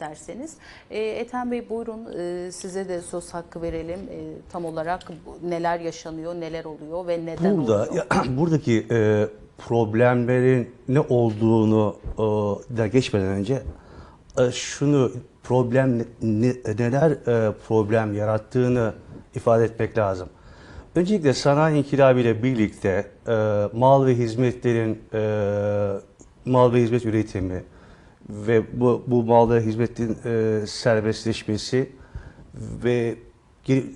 isterseniz. E, Ethem Bey buyurun e, size de söz hakkı verelim. E, tam olarak neler yaşanıyor, neler oluyor ve neden Burada oluyor? ya, buradaki e, problemlerin ne olduğunu e, da geçmeden önce e, şunu problem ne- neler e, problem yarattığını ifade etmek lazım. Öncelikle sanayi inkılabı ile birlikte e, mal ve hizmetlerin e, mal ve hizmet üretimi ve bu, bu mal ve hizmetin e, serbestleşmesi ve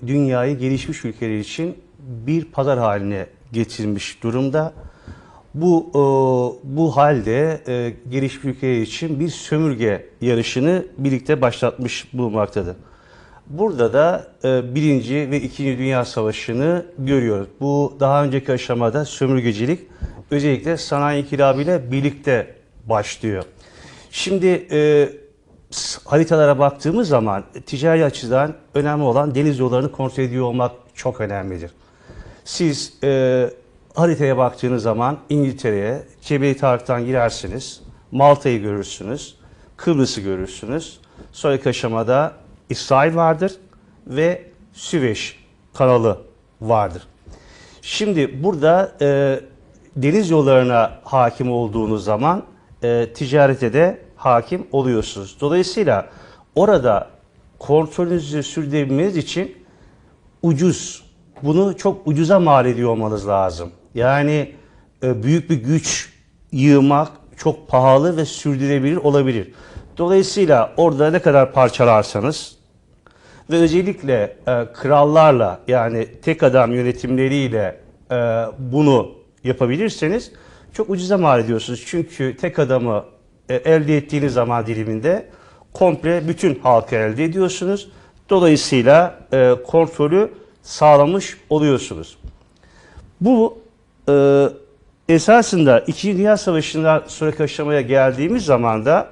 dünyayı gelişmiş ülkeler için bir pazar haline getirmiş durumda. Bu e, bu halde e, gelişmiş ülkeler için bir sömürge yarışını birlikte başlatmış bulunmaktadır. Burada da e, birinci ve ikinci Dünya Savaşı'nı görüyoruz. Bu daha önceki aşamada sömürgecilik özellikle sanayi inkılabı ile birlikte başlıyor. Şimdi e, haritalara baktığımız zaman ticari açıdan önemli olan deniz yollarını kontrol ediyor olmak çok önemlidir. Siz e, haritaya baktığınız zaman İngiltere'ye Cebeli Tarık'tan girersiniz, Malta'yı görürsünüz, Kıbrıs'ı görürsünüz. Sonraki aşamada İsrail vardır ve Süveyş kanalı vardır. Şimdi burada e, deniz yollarına hakim olduğunuz zaman e, ticarete de hakim oluyorsunuz. Dolayısıyla orada kontrolünüzü sürdürebilmeniz için ucuz, bunu çok ucuza mal ediyor olmanız lazım. Yani e, büyük bir güç yığmak çok pahalı ve sürdürülebilir olabilir. Dolayısıyla orada ne kadar parçalarsanız ve özellikle e, krallarla yani tek adam yönetimleriyle e, bunu yapabilirseniz çok ucuza mal ediyorsunuz. Çünkü tek adamı e, elde ettiğiniz zaman diliminde komple bütün halkı elde ediyorsunuz. Dolayısıyla e, kontrolü sağlamış oluyorsunuz. Bu e, esasında İkinci Dünya Savaşı'ndan sonraki aşamaya geldiğimiz zaman da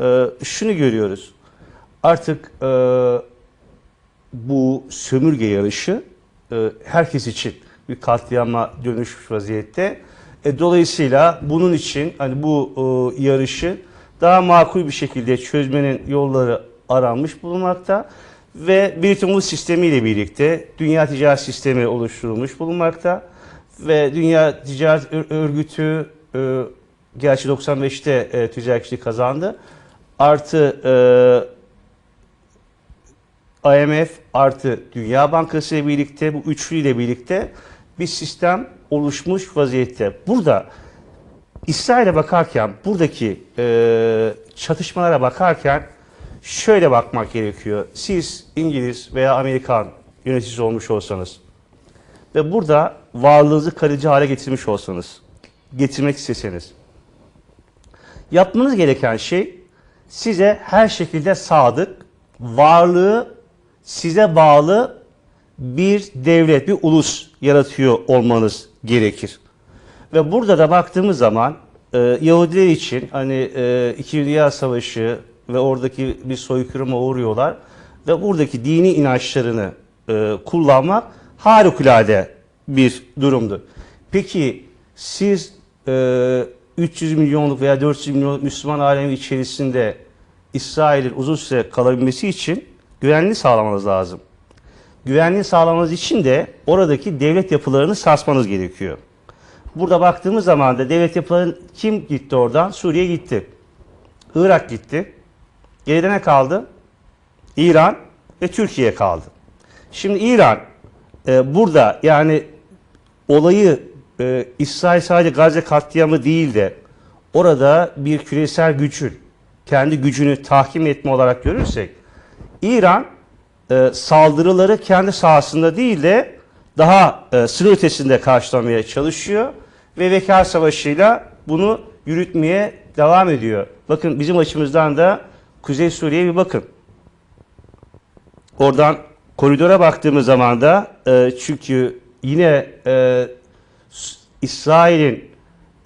e, şunu görüyoruz. Artık e, bu sömürge yarışı e, herkes için bir katliama dönüşmüş vaziyette. E, dolayısıyla bunun için hani bu e, yarışı daha makul bir şekilde çözmenin yolları aranmış bulunmakta ve Bretton Woods sistemi ile birlikte dünya ticaret sistemi oluşturulmuş bulunmakta ve dünya ticaret Ör- örgütü e, gerçi 95'te e, ticaretçiliği kazandı. Artı e, IMF artı Dünya Bankası ile birlikte bu üçlü ile birlikte bir sistem oluşmuş vaziyette. Burada İsrail'e bakarken buradaki e, çatışmalara bakarken şöyle bakmak gerekiyor. Siz İngiliz veya Amerikan yöneticisi olmuş olsanız ve burada varlığınızı kalıcı hale getirmiş olsanız, getirmek isteseniz yapmanız gereken şey size her şekilde sadık, varlığı size bağlı bir devlet, bir ulus yaratıyor olmanız gerekir. Ve burada da baktığımız zaman e, Yahudiler için hani e, İkinci Dünya Savaşı ve oradaki bir soykırıma uğruyorlar ve buradaki dini inançlarını e, kullanmak harikulade bir durumdu. Peki siz e, 300 milyonluk veya 400 milyonluk Müslüman alemi içerisinde İsrail'in uzun süre kalabilmesi için güvenliği sağlamanız lazım. Güvenliği sağlamanız için de oradaki devlet yapılarını sarsmanız gerekiyor. Burada baktığımız zaman da devlet yapıların kim gitti oradan? Suriye gitti. Irak gitti. Geride ne kaldı? İran ve Türkiye kaldı. Şimdi İran e, burada yani olayı e, İsrail sadece Gazze katliamı değil de orada bir küresel gücün kendi gücünü tahkim etme olarak görürsek İran e, saldırıları kendi sahasında değil de daha e, sınır ötesinde karşılamaya çalışıyor ve vekal savaşıyla bunu yürütmeye devam ediyor. Bakın bizim açımızdan da Kuzey Suriye'ye bir bakın. Oradan koridora baktığımız zaman da e, çünkü yine e, İsrail'in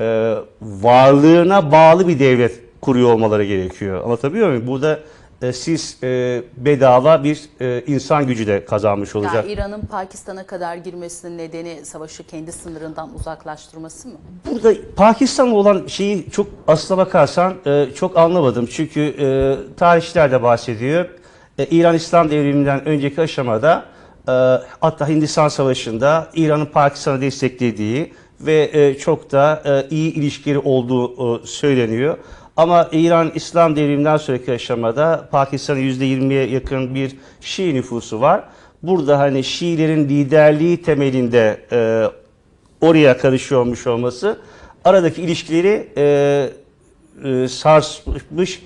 e, varlığına bağlı bir devlet kuruyor olmaları gerekiyor. Anlatabiliyor muyum? Burada e, siz e, bedava bir e, insan gücü de kazanmış olacak. Yani İran'ın Pakistan'a kadar girmesinin nedeni savaşı kendi sınırından uzaklaştırması mı? Burada Pakistan olan şeyi çok aslına bakarsan e, çok anlamadım. Çünkü e, tarihçiler de bahsediyor. E, İran İslam devriminden önceki aşamada e, hatta Hindistan Savaşı'nda İran'ın Pakistan'ı desteklediği ve e, çok da e, iyi ilişkileri olduğu e, söyleniyor. Ama İran İslam devriminden sonraki aşamada Pakistan'ın %20'ye yakın bir Şii nüfusu var. Burada hani Şiilerin liderliği temelinde e, oraya karışıyormuş olması aradaki ilişkileri e, e, sarsmış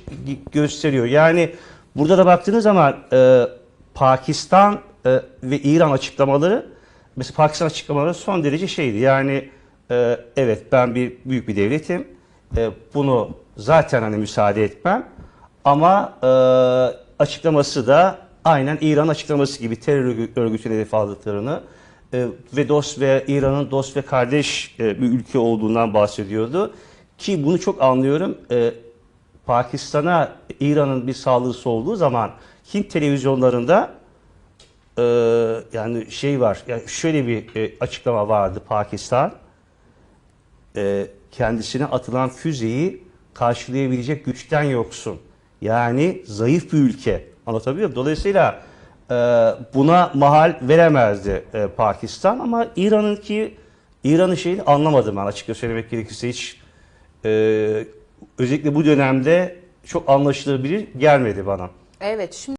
gösteriyor. Yani burada da baktığınız zaman e, Pakistan e, ve İran açıklamaları mesela Pakistan açıklamaları son derece şeydi. Yani e, evet ben bir büyük bir devletim. E, bunu zaten hani müsaade etmem. Ama e, açıklaması da aynen İran açıklaması gibi terör örgü- örgütüne hedef aldıklarını e, ve dost ve İran'ın dost ve kardeş e, bir ülke olduğundan bahsediyordu. Ki bunu çok anlıyorum. E, Pakistan'a İran'ın bir saldırısı olduğu zaman Hint televizyonlarında e, yani şey var. Yani şöyle bir e, açıklama vardı Pakistan. E, kendisine atılan füzeyi karşılayabilecek güçten yoksun. Yani zayıf bir ülke. Anlatabiliyor muyum? Dolayısıyla e, buna mahal veremezdi e, Pakistan ama İran'ın ki İran'ın şeyini anlamadım ben açıkça söylemek gerekirse hiç e, özellikle bu dönemde çok anlaşılabilir gelmedi bana. Evet şimdi